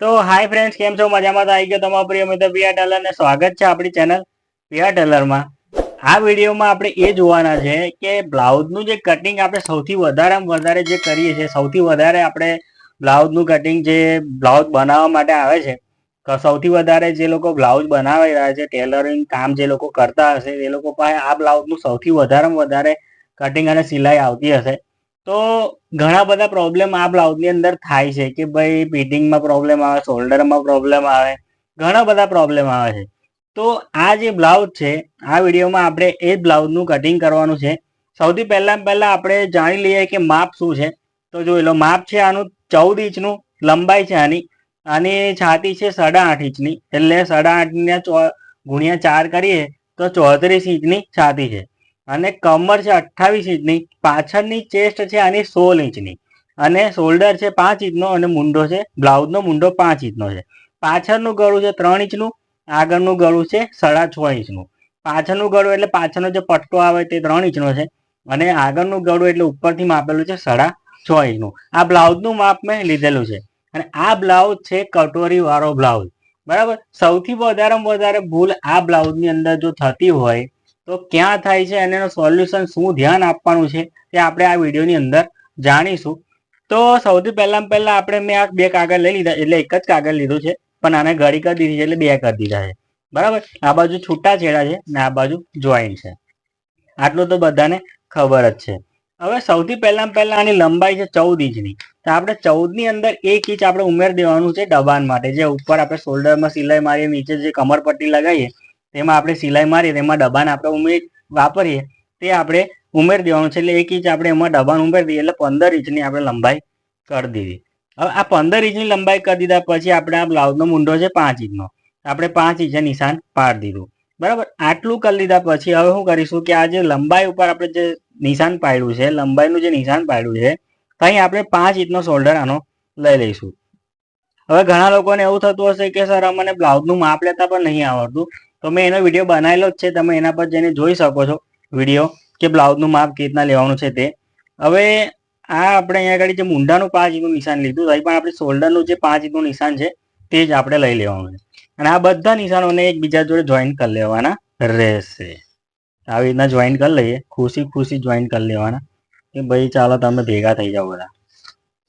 તો hi friends કેમ છો? મજામાં તો આવી ગયો તમારો પ્રિય મિત્ર પિયા ટેલર ને સ્વાગત છે આપણી ચેનલ પિયા ટેલરમાં આ વિડીયોમાં આપણે એ જોવાના છે કે બ્લાઉઝનું જે કટિંગ આપણે સૌથી વધારેમાં વધારે જે કરીએ છીએ, સૌથી વધારે આપણે બ્લાઉઝનું કટિંગ જે બ્લાઉઝ બનાવવા માટે આવે છે, તો સૌથી વધારે જે લોકો બ્લાઉઝ બનાવી રહ્યા છે ટેલરિંગ કામ જે લોકો કરતા હશે, એ લોકો પાસે આ બ્લાઉઝનું સૌથી વધારેમાં વધારે કટિંગ અને સિલાઈ આવતી હશે. તો ઘણા બધા પ્રોબ્લેમ આ બ્લાઉઝની અંદર થાય છે કે ભાઈ ફિટિંગમાં પ્રોબ્લેમ આવે શોલ્ડરમાં પ્રોબ્લેમ આવે, ઘણા બધા પ્રોબ્લેમ આવે છે. તો આ જે બ્લાઉઝ છે, આ વિડીયોમાં આપણે એ બ્લાઉઝનું કટિંગ કરવાનું છે. સૌથી પહેલાં પહેલાં આપણે જાણી લઈએ કે માપ શું છે. તો જોઈ લો, માપ છે આનું ચૌદ ઇંચનું, લંબાઈ છે આની. આની છાતી છે સાડા આઠ ઇંચની. એટલે સાડા આઠના ગુણ્યા ચાર કરીએ તો ચોત્રીસ ઇંચની છાતી છે. અને કમર છે અઠ્ઠાવીસ ઇંચની, પાછળની ચેસ્ટ છે આની સોળ ઇંચની અને શોલ્ડર છે પાંચ ઇંચનો અને મુંડો છે, બ્લાઉઝનો મુંડો પાંચ ઇંચનો છે. પાછળનું ગળું છે ત્રણ ઇંચનું, આગળનું ગળું છે સાડા છ ઇંચનું. પાછળનું ગળું એટલે પાછળનો જે પટ્ટો આવે તે ત્રણ ઇંચનો છે અને આગળનું ગળું એટલે ઉપરથી માપેલું છે સાડા છ ઇંચનું. આ બ્લાઉઝનું માપ મેં લીધેલું છે અને આ બ્લાઉઝ છે કટોરી વાળો બ્લાઉઝ. બરાબર? સૌથી વધારેમાં વધારે ભૂલ આ બ્લાઉઝની અંદર જો થતી હોય તો ક્યાં થાય છે અને એનું સોલ્યુશન શું ધ્યાન આપવાનું છે તે આપણે આ વિડીયોની અંદર જાણીશું. તો સૌથી પહેલાં પહેલાં આપણે મેં આ બે કાગળ લઈ લીધા, એટલે એક જ કાગળ લીધું છે, પણ આને ઘડી કરી દીધી છે, એટલે બે કરી દીધા છે. બરાબર? આ બાજુ છૂટા છેડા છે ને આ બાજુ જોઈન્ટ છે. આટલું તો બધાને ખબર જ છે. હવે સૌથી પહેલાં પહેલાં આની લંબાઈ છે ચૌદ ઇંચની. તો આપણે ચૌદની અંદર એક ઇંચ આપણે ઉમેર દેવાનું છે દબાણ માટે. જે ઉપર આપણે શોલ્ડરમાં સિલાઈ મારીએ, નીચે જે કમરપટ્ટી લગાવીએ તેમાં આપણે સિલાઈ મારીએ તેમાં દબાણ આપણે ઉમેર વાપરીએ, તે આપણે ઉમેર દેવાનું છે. એટલે એક ઇંચ આપણે એમાં દબાણ ઉમેરી દઈએ એટલે પંદર ઇંચની આપણે લંબાઈ કરી દીધી હવે આ પંદર ઇંચની લંબાઈ કરી દીધા પછી આપણે આ બ્લાઉઝનો મુંડો છે પાંચ ઇંચનો. આપણે પાંચ ઇંચે નિશાન પાડી દીધું. બરાબર? આટલું કરી લીધા પછી હવે શું કરીશું કે આ જે લંબાઈ ઉપર આપણે જે નિશાન પાડ્યું છે, લંબાઈનું જે નિશાન પાડ્યું છે ત્યાં આપણે પાંચ ઇંચનો શોલ્ડર આનો લઈ લઈશું. હવે ઘણા લોકોને એવું થતું હશે કે, સર, અમને બ્લાઉઝનું માપ લેતા પણ નહીં આવડતું. તો મેં એનો વીડિયો બનાવેલો જ છે, તમે એના પર જઈને જોઈ શકો છો વીડિયો કે બ્લાઉઝનું માપ કેવી રીતના લેવાનું છે તે. હવે આ આપણે અહીંયા આગળ જે મુંડાનું પાંચ ઇંચનું નિશાન લીધું અહીં પણ આપણે શોલ્ડરનું જે પાંચ ઇંચનું નિશાન છે, તે જ આપણે લઈ લેવાનું છે. અને આ બધા નિશાનોને એકબીજા જોડે જોઈન કરી લેવાના રહેશે. આવી રીતના જોઈન કરી લઈએ, ખુશી ખુશી જોઈન કરી લેવાના કે ભાઈ ચાલો તમે ભેગા થઈ જાઓ બધા.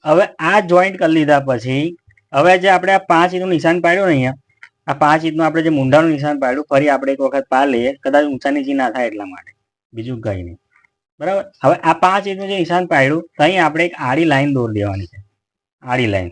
હવે આ જોઈન્ટ કરી લીધા પછી, હવે જે આપણે આ પાંચ ઇંચનું નિશાન પાડ્યું ને અહીંયા આ પાંચ ઇંચનું આપણે જે મુંડાનું નિશાન પાડ્યું, ફરી આપણે એક વખત પાર લઈએ, કદાચ ઊંચા નીચી ના થાય એટલા માટે. બીજું કંઈ નહીં. બરાબર? હવે આ પાંચ ઇંચનું જે નિશાન પાડ્યું ત્યાં આપણે એક આડી લાઈન દોર દેવાની છે. આડી લાઈન.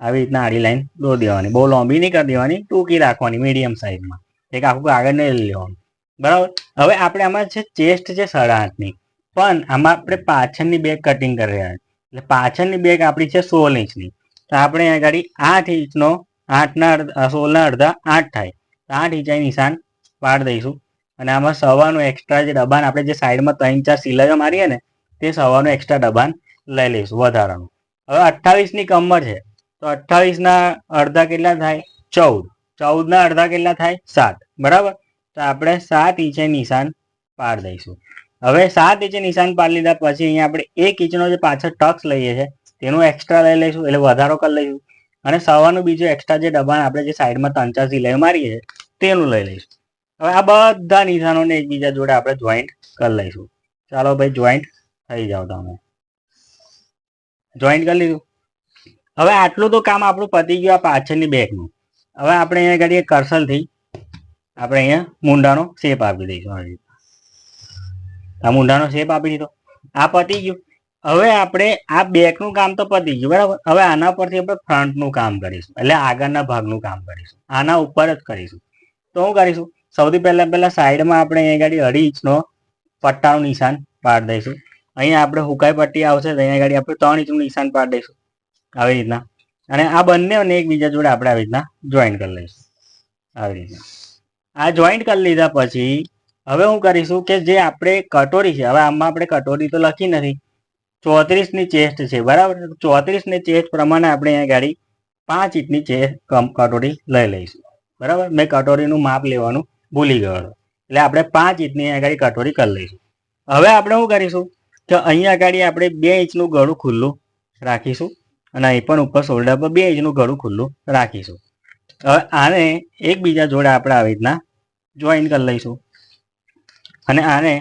આવી રીતના આડી લાઈન દોર દેવાની. બહુ લાંબી નહીં કરી દેવાની, ટૂંકી રાખવાની, મીડિયમ સાઈઝમાં. એક આખું આગળ નહીં લેવાનું. બરાબર? હવે આપણે આમાં છે ચેસ્ટ છે સાડા આઠની પણ આમાં આપણે પાછળની બેગ કટિંગ કરી રહ્યા એટલે પાછળની બેગ આપણી છે સોળ ઇંચની. તો આપણે આગળ આઠ ઇંચનો આઠના અડધા સોળના અડધા આઠ થાય. આઠ ઇંચાઈ નિશાન પાડી દઈશું. અને આમાં સવાનું એક્સ્ટ્રા જે દબાણ આપણે જે સાઈડમાં ત્રણ ચાર સિલાઈઓ મારીએ ને, તે સવાનું એક્સ્ટ્રા દબાણ લઈ લઈશું વધારાનું. હવે અઠ્ઠાવીસની કમર છે. તો અઠ્ઠાવીસના અડધા કેટલા થાય? ચૌદ. ચૌદના અડધા કેટલા થાય? સાત. બરાબર? તો આપણે સાત ઇંચે નિશાન પાડી દઈશું. હવે સાત ઇંચે નિશાન પાડી લીધા પછી અહીંયા આપણે એક ઇંચનો જે પાછળ ટક્સ લઈએ છીએ તેનું એક્સ્ટ્રા લઈ લઈશું. એટલે વધારો કરી લઈશું. અને સવાનું બીજું એક્સ્ટ્રા જે દબાણ આપણે જે સાઈડમાં ત્રણ ચાર સિલાઈ મારીએ તેનું લઈ લઈશું. હવે આ બધા નિશાનોને એકબીજા જોડે આપણે જોઈન્ટ કરી લઈશું. ચાલો ભાઈ જોઈન્ટ થઈ જાઓ તમે. જોઈન્ટ કરી લીધું. હવે આટલું તો કામ આપણું પતી ગયું આ પાછળની બેગનું હવે આપણે અહીંયા કરીએ કરસલથી આપણે અહીંયા મુંડાનો શેપ આપી દઈશું. આ મુંડાનો શેપ આપી દીધો. આ પતી ગયું. હવે આપણે આ બેકનું કામ તો પતી ગયું, બરાબર? હવે આના પરથી આપણે ફ્રન્ટનું કામ કરીશું, એટલે આગળના ભાગનું કામ કરીશું, આના ઉપર જ કરીશું. તો શું કરીશું? સૌથી પહેલા પહેલા સાઈડમાં આપણે અહીંયા ગાડી અઢી ઇંચનો પટ્ટાનું નિશાન પાડી દઈશું. અહીંયા આપણે હુકાઈ પટ્ટી આવશે અહીંયા ગાડી આપણે ત્રણ ઇંચનું નિશાન પાડી દઈશું, આવી રીતના. અને આ બંને એકબીજા જોડે આપણે આવી રીતના જોઈન્ટ કરી લઈશું, આવી રીતના. આ જોઈન્ટ કરી લીધા પછી, હવે હું કરીશું કે જે આપણે કટોરી છે, હવે આમાં આપણે કટોરી તો લખી નથી ચોત્રીસની ચેસ્ટ છે. બરાબર? ચોત્રીસની ચેસ્ટ પ્રમાણે આપણે અહીંયા ગાડી પાંચ ઇંચની ચેસ્ટ કટોરી લઈ લઈશું. બરાબર? મેં કટોરીનું માપ લેવાનું ભૂલી ગયો એટલે આપણે પાંચ ઇંચની અહીંયા ગાડી કટોરી કરી લઈશું. હવે આપણે શું કરીશું કે અહીંયા ગાડી આપણે બે ઇંચનું ગળું ખુલ્લું રાખીશું અને અહીં પણ ઉપર શોલ્ડર પર બે ઇંચનું ગળું ખુલ્લું રાખીશું. હવે આને એકબીજા જોડે આપણે આવી રીતના જોઈન કરી લઈશું. અને આને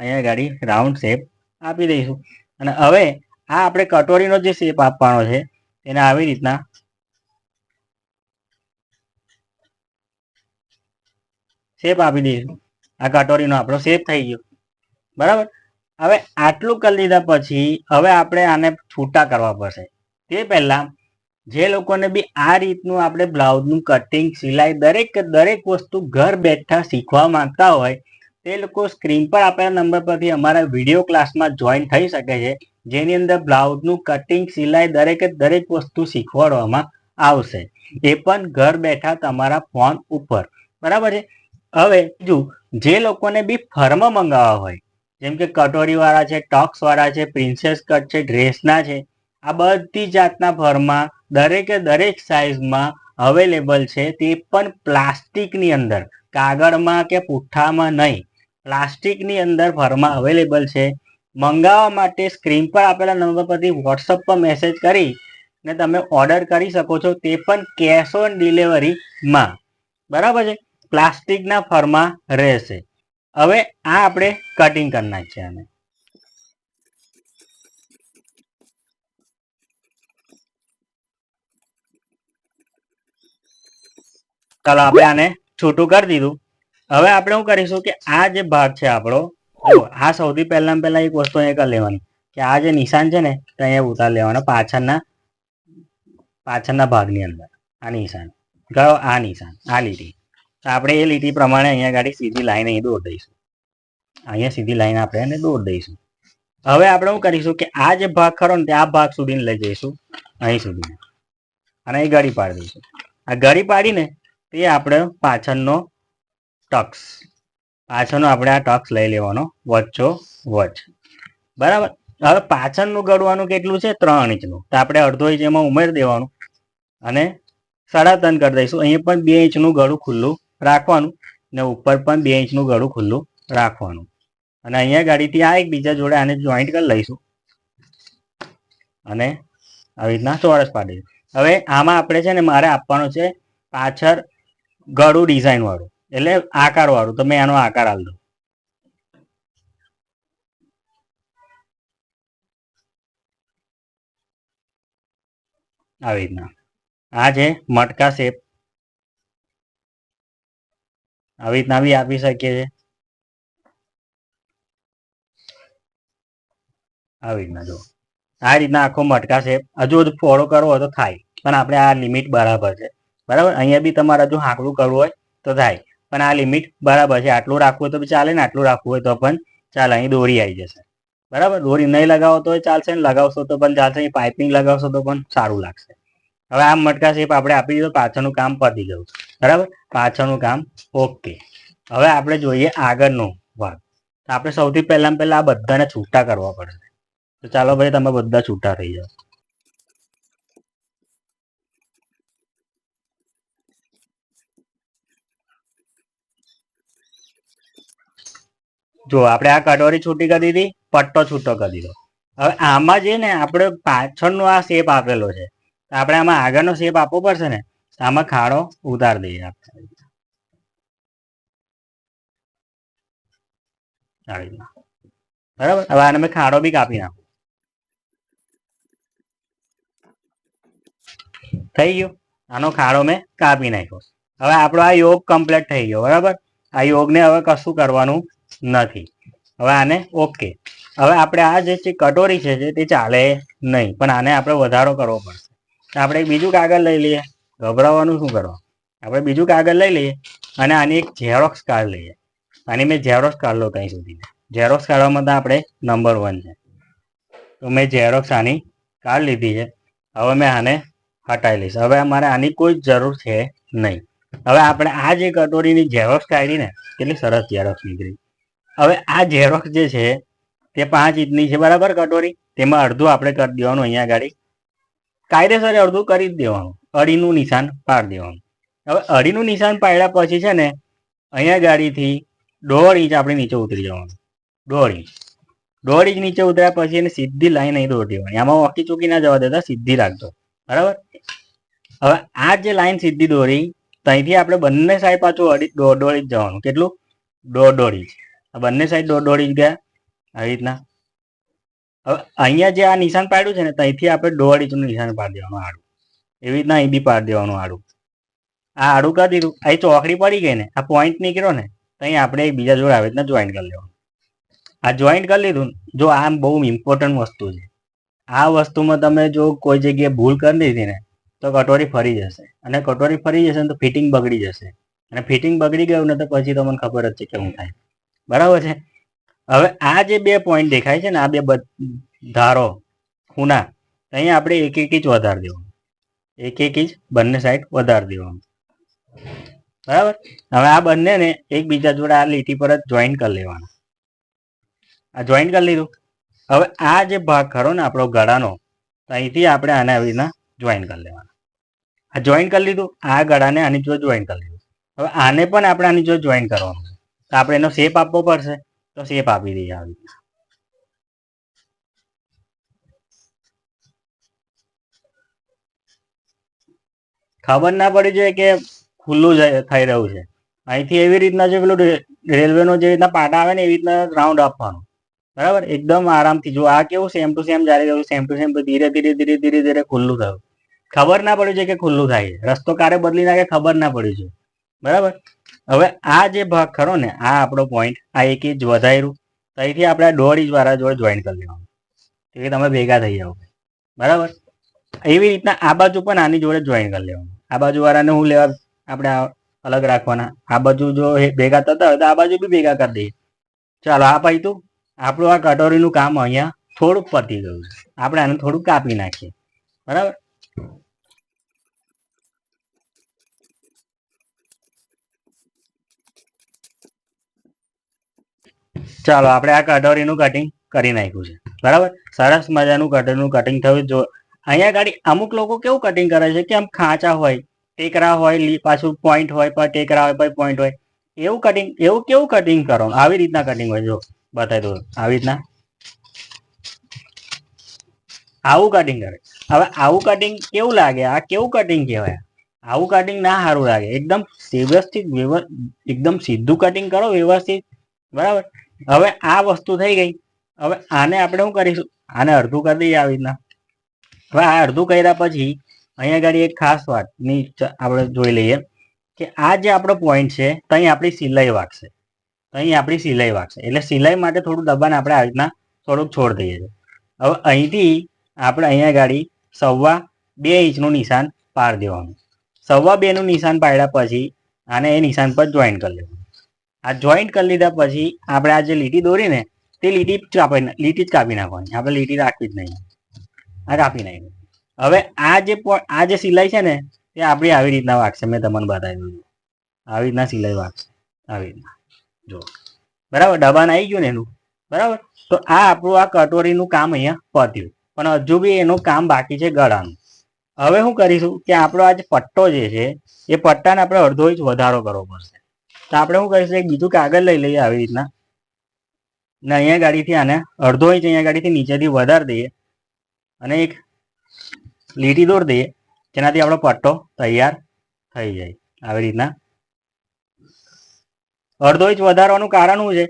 અહીંયા ગાડી રાઉન્ડ શેપ આપી દઈશું. અને હવે આ આપણે કટોરીનો જે શેપ આપવાનો છે એને આવી રીતના શેપ આપી દઈશું. આ કટોરીનો આપણો શેપ થઈ ગયો. બરાબર? હવે આટલું કરી લીધા પછી હવે આપણે આને છૂટા કરવા પડશે. તે પહેલા જે લોકોને બી આ રીતનું આપણે બ્લાઉઝનું કટિંગ સિલાઈ દરેક દરેક વસ્તુ ઘર બેઠા શીખવા માંગતા હોય તે લોકો સ્ક્રીન પર આપેલા નંબર પરથી અમારા વીડિયો ક્લાસમાં જોઈન થઈ શકે છે, જેની અંદર બ્લાઉઝનું કટિંગ સિલાઈ દરેકે દરેક વસ્તુ શીખવાડવામાં આવશે. એ પણ ઘર બેઠા તમારા ફોન ઉપર. બરાબર છે? હવે જો જે લોકોને બી ફર્મ મંગાવવા હોય, જેમ કે કટોરી વાળા છે ટોક્સ વાળા છે પ્રિન્સેસ કટ છે ડ્રેસના છે, આ બધી જાતના ફર્મા દરેકે દરેક સાઇઝમાં અવેલેબલ છે, તે પણ પ્લાસ્ટિકની અંદર, કાગળમાં કે પુઠ્ઠામાં નહીં. પ્લાસ્ટિકની અંદર ભરમાં અવેલેબલ છે. મંગાવવા માટે સ્ક્રીન પર આપેલા નંબર પરથી વોટ્સઅપ પર મેસેજ કરી ને તમે ઓર્ડર કરી શકો છો તે પણ કેશ ઓન ડિલિવરીમાં બરાબર છે? પ્લાસ્ટિકના ફરમાં રહેશે. હવે આ આપણે કટિંગ કરી છે અમે ચાલો આપણે આને છૂટું કરી દીધું. હવે આપણે શું કરીશું કે આ જે ભાગ છે આપણો આ સૌથી પહેલા પહેલા એક વસ્તુ અહીંયા કરી લેવાની, કે આ જે નિશાન છે ને અહીંયા ઉતાર લેવાના પાછળના પાછળના ભાગની અંદર, આ નિશાન. કયો આ નિશાન, આ લીટી. આપણે એ લીટી પ્રમાણે અહીંયા ગાડી સીધી લાઈન અહીં દોર દઈશું. અહીંયા સીધી લાઈન આપણે એને દોર દઈશું. હવે આપણે શું કરીશું કે આ જે ભાગ ખરો ને, તે આ ભાગ સુધીને લઈ જઈશું, અહીં સુધી અને અહીં ગળી પાડી દઈશું. આ ગળી પાડીને તે આપણે પાછળનો ટક્સ. પાછળનો આપણે આ ટક્સ લઈ લેવાનો. વચ્ચો વચ. બરાબર? હવે પાછળનું ગળવાનું કેટલું છે? ત્રણ ઇંચનું. તો આપણે અડધો ઇંચ એમાં ઉમેરી દેવાનું. અને સાડા ત્રણ કરી દઈશું. અહીંયા પણ બે ઇંચનું ગળું ખુલ્લું રાખવાનું ને ઉપર પણ બે ઇંચનું ગળું ખુલ્લું રાખવાનું. અને અહીંયા ગાડીથી આ એક બીજા જોડે આને જોઈન્ટ કરી લઈશું. અને આવી રીતના ચોરસ પાડી હવે આમાં આપણે છે ને મારે આપવાનું છે પાછળ ગળું ડિઝાઇન વાળું. એટલે આકાર વાળું, તમે આનો આકાર આલ દો. આવી રીતના. આ છે મટકા શેપ. આવી રીતના બી આપી શકીએ છીએ. આવી રીતના જો. આ રીતના આખો મટકા શેપ. હજુ હજુ ફોલો કરવો હોય તો થાય. પણ આપણે આ લિમિટ બરાબર છે. બરાબર? અહીંયા બી તમારે હજુ હાંકડું કરવું હોય તો થાય. પણ આ લિમિટ બરાબર છે. આટલું રાખવું હોય તો ચાલે ને, આટલું રાખવું હોય તો પણ ચાલે. અહીં દોરી આવી જશે. બરાબર? દોરી નહીં લગાવો તો ચાલશે ને, લગાવશો તો પણ ચાલશે. અહીં પાઇપિંગ લગાવશો તો પણ સારું લાગશે. હવે આ મટકા શેપ આપણે આપી દીધો, પાછળનું કામ પતી ગયું. બરાબર? પાછળનું કામ ઓકે હવે આપણે જોઈએ આગળનો ભાગ. આપણે સૌથી પહેલા પહેલા આ બધાને છૂટા કરવા પડશે તો ચાલો ભાઈ, તમે બધા છૂટા થઈ જાઓ. જો આપણે આ કટોરી છૂટી કરી દીધી, પટ્ટો છૂટો કરી દીધો. હવે આમાં જે ને આપણે પાછળનો આ શેપ આપેલો છે આપણે આમાં આગળનો શેપ આપવો પડશે ને આમાં ખાડો ઉતાર દઈએ આપણે. બરાબર? હવે આને મેં ખાડો બી કાપી નાખું. થઈ ગયો. આનો ખાડો મેં કાપી નાખ્યો. હવે આપણો આ યોગ કમ્પ્લીટ થઈ ગયો, બરાબર? આ યોગને હવે કશું કરવાનું નથી. હવે આને ઓકે હવે આપણે આ જે કટોરી છે તે ચાલે નહીં, પણ આને આપણે વધારો કરવો પડશે. આપણે બીજું કાગળ લઈ લઈએ, ગભરાવાનું શું કરવા આપણે બીજું કાગળ લઈ લઈએ અને આની એક ઝેરોક્સ કાર્ડ લઈએ. આની મેં ઝેરોક્સ કાઢ લો કઈ સુધી. ઝેરોક્સ કાઢવામાં તો આપણે નંબર વન છે. તો મેં ઝેરોક્સ આની કાર્ડ લીધી છે. હવે મેં આને હટાવી લઈશ. હવે અમારે આની કોઈ જરૂર છે નહીં. હવે આપણે આ જે કટોરીની ઝેરોક્સ કાઢી ને, કેટલી સરસ ઝેરોક્સ નીકળી. હવે આ ઝેરોક્સ જે છે, તે પાંચ ઇંચની છે, બરાબર કટોરી? તેમાં અડધું આપણે કરી દેવાનું અહીંયા ગાડી. કાયદેસર અડધું કરી દેવાનું. અડીનું નિશાન પાડી દેવાનું. હવે અડીનું નિશાન પાડ્યા પછી છે ને, અહીંયા ગાડીથી દોઢ ઇંચ આપણે નીચે ઉતરી જવાનું. દોઢ ઇંચ. દોઢ ઇંચ નીચે ઉતર્યા પછી એને સીધી લાઈન અહીં દોડી દેવાની. આમાં ઓકી ચૂકી ના જવા દેતા, સીધી રાખજો. બરાબર? હવે આ જે લાઈન સીધી દોરી, ત્યાંથી આપણે બંને સાઈડ પાછું અડી દોઢ દોઢ ઇંચ જવાનું. કેટલું? દોઢ દોઢ ઇંચ. બંને સાઈડ દોઢ દોઢ ગયા. આવી રીતના. અહીંયા જે આ નિશાન પાડ્યું છે ને ત્યાંથી આપણે દોઢ ઇંચનું નિશાન પાડી દેવાનું આડું. એવી રીતના અહીં બી પાડી દેવાનું આડું. આ આડું કરી દીધું. અહીં ચોકડી પડી ગઈ ને, આ પોઈન્ટ નીકળ્યો ને ત્યાં આપણે બીજા જોડે આવી રીતના જોઈન્ટ કરી લેવાનું. આ જોઈન્ટ કરી લીધું જો આ બહુ ઇમ્પોર્ટન્ટ વસ્તુ છે. આ વસ્તુમાં તમે જો કોઈ જગ્યાએ ભૂલ કરી દીધી ને, તો કટોરી ફરી જશે. અને કટોરી ફરી જશે ને, તો ફિટિંગ બગડી જશે. અને ફિટિંગ બગડી ગયું ને, તો પછી તમને ખબર જ છે કેવું થાય. બરાબર છે? હવે આ જે બે પોઈન્ટ દેખાય છે ને, આ બે ધારો, ખૂણા, અહીંયા આપણે એક એક ઇંચ વધારી દેવાનું. એક એક ઇંચ બંને સાઈડ વધારી દેવાનું. બરાબર? હવે આ બંનેને એકબીજા જોડે આ લીટી પર જ જોઈન કરી લેવાના. આ જોઈન કરી લીધું. હવે આ જે ભાગ ખરો ને, આપણો ગળાનો અહીંથી આપણે આને આવી રીતના જોઈન કરી લેવાના. આ જોઈન કરી લીધું. આ ગળાને આની જોડે જોઈન કરી લીધું. હવે આને પણ આપણે આની જોડે જોઈન કરવાનું આપણે એનો શેપ આપવો પડશે. તો શેપ આપી દઈએ આવી ખબર ના પડી જોઈએ કે ખુલ્લું થઈ રહ્યું છે. અહીંથી એવી રીતના જે પેલું રેલવેનો જે રીતના પાટા આવે ને એવી રીતના રાઉન્ડ આપવાનું. બરાબર? એકદમ આરામથી. જો આ કેવું સેમ ટુ સેમ જ્યારે ગયું સેમ ટુ સેમ ધીરે ધીરે ધીરે ધીરે ધીરે ખુલ્લું થયું. ખબર ના પડી છે કે ખુલ્લું થાય રસ્તો કારે બદલી નાખે ખબર ના પડી છે બરાબર? હવે આ જે ભાગ ખરો ને, આ આપણો પોઈન્ટ આ એક ઇંચ વધાર્યું. તો અહીંથી આપણે દોઢ ઇંચ વાળા જોડે જોઈન કરી લેવાનું. કે તમે ભેગા થઈ જાઓ. બરાબર? એવી રીતના આ બાજુ પણ આની જોડે જોઈન કરી લેવાનું. આ બાજુ વાળાને હું લેવા, આપણે અલગ રાખવાના. આ બાજુ જો ભેગા થતા હોય તો આ બાજુ બી ભેગા કરી દઈએ. ચાલો, આ પાઈતું. આપણું આ કટોરીનું કામ અહીંયા થોડુંક પતી ગયું આપણે આને થોડુંક કાપી નાખીએ. બરાબર? ચાલો, આપણે આ કટોરીનું કટિંગ કરી નાખ્યું છે. બરાબર? સરસ મજાનું કટોરીનું કટિંગ થયું. જો, અહીંયા ગાડી અમુક લોકો કેવું કટિંગ કરે છે કે આમ ખાંચા હોય, ટેકરા હોય પાછું પોઈન્ટ હોય પર ટેકરા હોય પર પોઈન્ટ હોય. એવું કટિંગ એવું કેવું કટિંગ કરો આવી રીતના કટિંગ હોય, જો, બતાવી દઉં. આવી રીતના. આવું કટિંગ કરે. હવે આવું કટિંગ કેવું લાગે? આ કેવું કટિંગ કહેવાય? આવું કટિંગ ના સારું લાગે. એકદમ વ્યવસ્થિત એકદમ સીધું કટિંગ કરો, વ્યવસ્થિત. બરાબર? હવે આ વસ્તુ થઈ ગઈ. હવે આને આપણે શું કરીશું? આને અડધું કરી દઈએ આવી રીતના. હવે આ અડધું કર્યા પછી અહીંયા આગળ એક ખાસ વાત, ની આપણે જોઈ લઈએ કે આ જે આપણો પોઈન્ટ છે ત્યાં આપણી સિલાઈ વાગશે અહીં આપણી સિલાઈ વાગશે એટલે સિલાઈ માટે થોડું દબાણ આપણે આવી રીતના થોડુંક છોડ દઈએ છીએ. હવે અહીંથી આપણે અહીંયા ગાડી સવા બે ઇંચનું નિશાન પાડ દેવાનું. સવા બેનું નિશાન પાડ્યા પછી આને એ નિશાન પર જોઈન કરી લેવાનું. આ જોઈન્ટ કરી લીધા પછી આપણે આ જે લીટી દોરી ને, તે લીટી જ કાપી લીટી જ કાપી નાખવાની. આપણે લીટી રાખવી જ નહીં. આ કાપી નાખી. હવે આ જે આ જે સિલાઈ છે ને તે આપણી આવી રીતના વાગશે. મેં તમને બતાવી દીધું. આવી રીતના સિલાઈ વાગશે. આવી રીતના. જો. બરાબર? દબાણ આવી ગયું ને એનું. બરાબર? તો આ આપણું આ કટોરીનું કામ અહીંયા પત્યું. પણ હજુ બી એનું કામ બાકી છે ગળાનું. હવે શું કરીશું કે આપણો આ જે પટ્ટો જે છે, એ પટ્ટાને આપણે અડધો ઇંચ વધારો કરવો પડશે. તો આપણે શું કરીશું, એક બીજું કાગળ લઈ લઈએ આવી રીતના. ને અહીંયા ગાડીથી આને અડધો ઇંચ અહીંયા ગાડીથી નીચેથી વધારી દઈએ અને એક લીટી દોર દઈએ, જેનાથી આપણો પટ્ટો તૈયાર થઈ જાય આવી રીતના. અડધો ઇંચ વધારવાનું કારણ શું છે?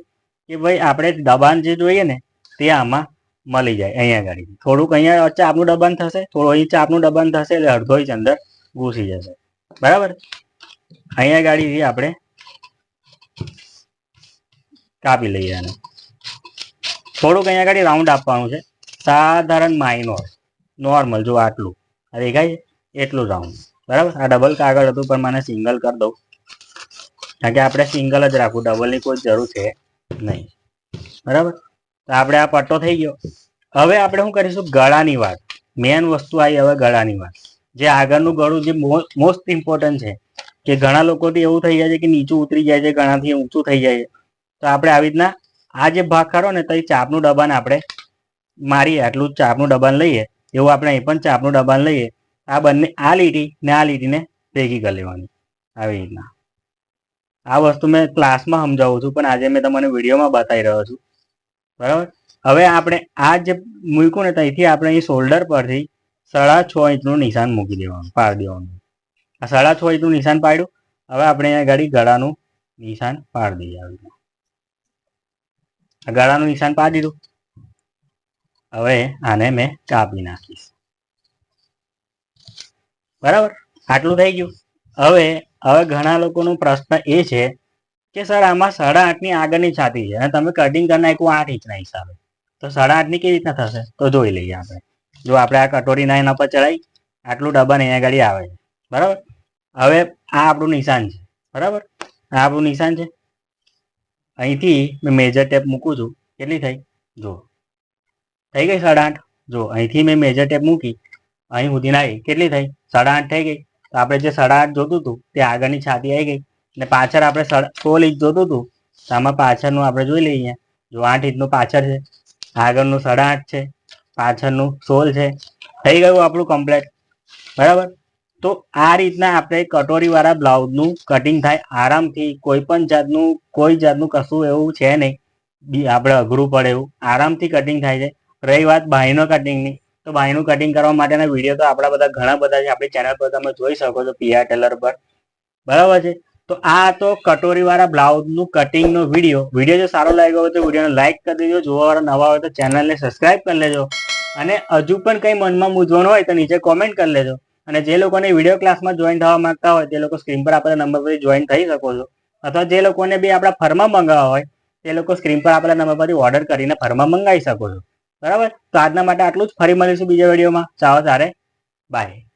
કે ભાઈ આપણે દબાણ જે જોઈએ ને, તે આમાં મળી જાય અહીંયા ગાડી થોડુંક અહીંયા વચ્ચે આપનું દબાણ થશે, થોડું અહીં આપનું દબાણ થશે એટલે અડધો ઇંચ અંદર ઘૂસી જશે. બરાબર? અહીંયા ગાડીથી આપણે કાપી લઈએ આને થોડુંક અહીંયા આગળ રાઉન્ડ આપવાનું છે. સાધારણ માઇનોર નોર્મલ જો આટલું. આ દેખાય એટલું રાઉન્ડ બરાબર? આ ડબલ કાગળ હતું, પણ મને સિંગલ કરી દઉં કારણ કે આપણે સિંગલ જ રાખવું ડબલની કોઈ જરૂર છે નહીં. બરાબર? તો આપણે આ પટ્ટો થઈ ગયો. હવે આપણે શું કરીશું? ગળાની વાત. મેન વસ્તુ આવી, હવે ગળાની વાત. જે આગળનું ગળું જે મોસ્ટ ઇમ્પોર્ટન્ટ છે. કે ઘણા લોકોથી એવું થઈ જાય છે કે નીચું ઉતરી જાય છે, ઘણાથી ઊંચું થઈ જાય છે. તો આપણે આવી રીતના આ જે ભાગ ખરો ને તો એ ચાપનું દબાણ આપણે મારીએ, આટલું ચાપનું દબાણ લઈએ, એવું આપણે અહીં પણ ચાપનું ડબાન લઈએ. આ બંને, આ લીટી ને આ લીટીને ભેગી કરી લેવાની આવી રીતના. આ વસ્તુ મેં ક્લાસમાં સમજાવું છું, પણ આજે મેં તમને વિડીયોમાં બતાવી રહ્યો છું. બરાબર? હવે આપણે આ જે મૂક્યું ને ત્યાંથી આપણે અહીં શોલ્ડર પરથી સાડા છ ઇંચનું નિશાન મૂકી દેવાનું, પાડી દેવાનું. આ સાડા છ ઇંચનું નિશાન પાડ્યું. હવે આપણે અહીંયા ગાડી ગળાનું નિશાન પાડી દઈએ આવી. આ નિશાન પાડી દીધું. હવે આને મેં કાપી નાખીશ. બરાબર? આટલું થઈ ગયું. હવે હવે ઘણા લોકોનો પ્રશ્ન એ છે કે, સર, આમાં સાડા આઠની આગળની છાતી છે અને તમે કટિંગ કરી નાખ્યું આઠ ઇંચના હિસાબે. તો સાડા આઠની કેવી રીતના થશે? તો જોઈ લઈએ આપણે. જો આપણે આ કટોરીના એના પર ચડાવી આટલું ડબ્બા અહીંયા આગળ આવે છે. બરાબર? હવે આ આપણું નિશાન છે. બરાબર? આ આપણું નિશાન છે. અહીંથી મેં મેજર ટેપ મૂકું છું. કેટલી થઈ? જો થઈ ગઈ સાડા આઠ? જો અહીંથી મેં મેજર ટેપ મૂકી, અહીં સુધી આવી કેટલી થઈ? સાડા આઠ થઈ ગઈ. તો આપણે જે સાડા આઠ જોતું હતું, તે આગળની છાતી આવી ગઈ. અને પાછળ આપણે સોળ ઇંચ જોતું હતું. તો આમાં પાછળનું આપણે જોઈ લઈએ. જો આઠ ઇંચનું પાછળ છે. આગળનું સાડા આઠ છે. પાછળનું સોળ છે. થઈ ગયું આપણું કમ્પ્લેટ બરાબર? તો આ રીતના આપણે કટોરીવાળા બ્લાઉઝનું કટિંગ થાય. આરામથી કોઈ પણ જાતનું, કોઈ જાતનું કશું એવું છે નહીં. આપણે અઘરું પડે એવું. આરામથી કટિંગ થાય છે. રહી વાત બાહીનો કટિંગની તો બાહીનું કટિંગ કરવા માટેના વીડિયો તો આપણા બધા ઘણા બધા છે. આપણી ચેનલ પર તમે જોઈ શકો છો પીઆર ટેલર પર. બરાબર છે? તો આ તો કટોરીવાળા બ્લાઉઝનું કટિંગનો વીડિયો વીડિયો જો સારો લાગ્યો હોય તો વિડીયોને લાઈક કરી દેજો. જોવાવાળા નવા હોય તો ચેનલને સબસ્ક્રાઇબ કરી લેજો. અને હજુ પણ કંઈ મનમાં મૂંઝવણ હોય તો નીચે કોમેન્ટ કરી લેજો. અને જે લોકોને વીડિયો ક્લાસમાં જોઈન થવા માંગતા હોય, તે લોકો સ્ક્રીન પર આપેલા નંબર પર જોઈન થઈ શકો છો. અથવા જે લોકોને બી આપણા ફરમાં મંગાવવા હોય, તે લોકો સ્ક્રીન પર આપેલા નંબર પરથી ઓર્ડર કરીને ફરમાં મંગાવી શકો છો. બરાબર? તો આજના માટે આટલું જ. ફરી મળીશું બીજા વિડીયોમાં ચાલો તારે. બાય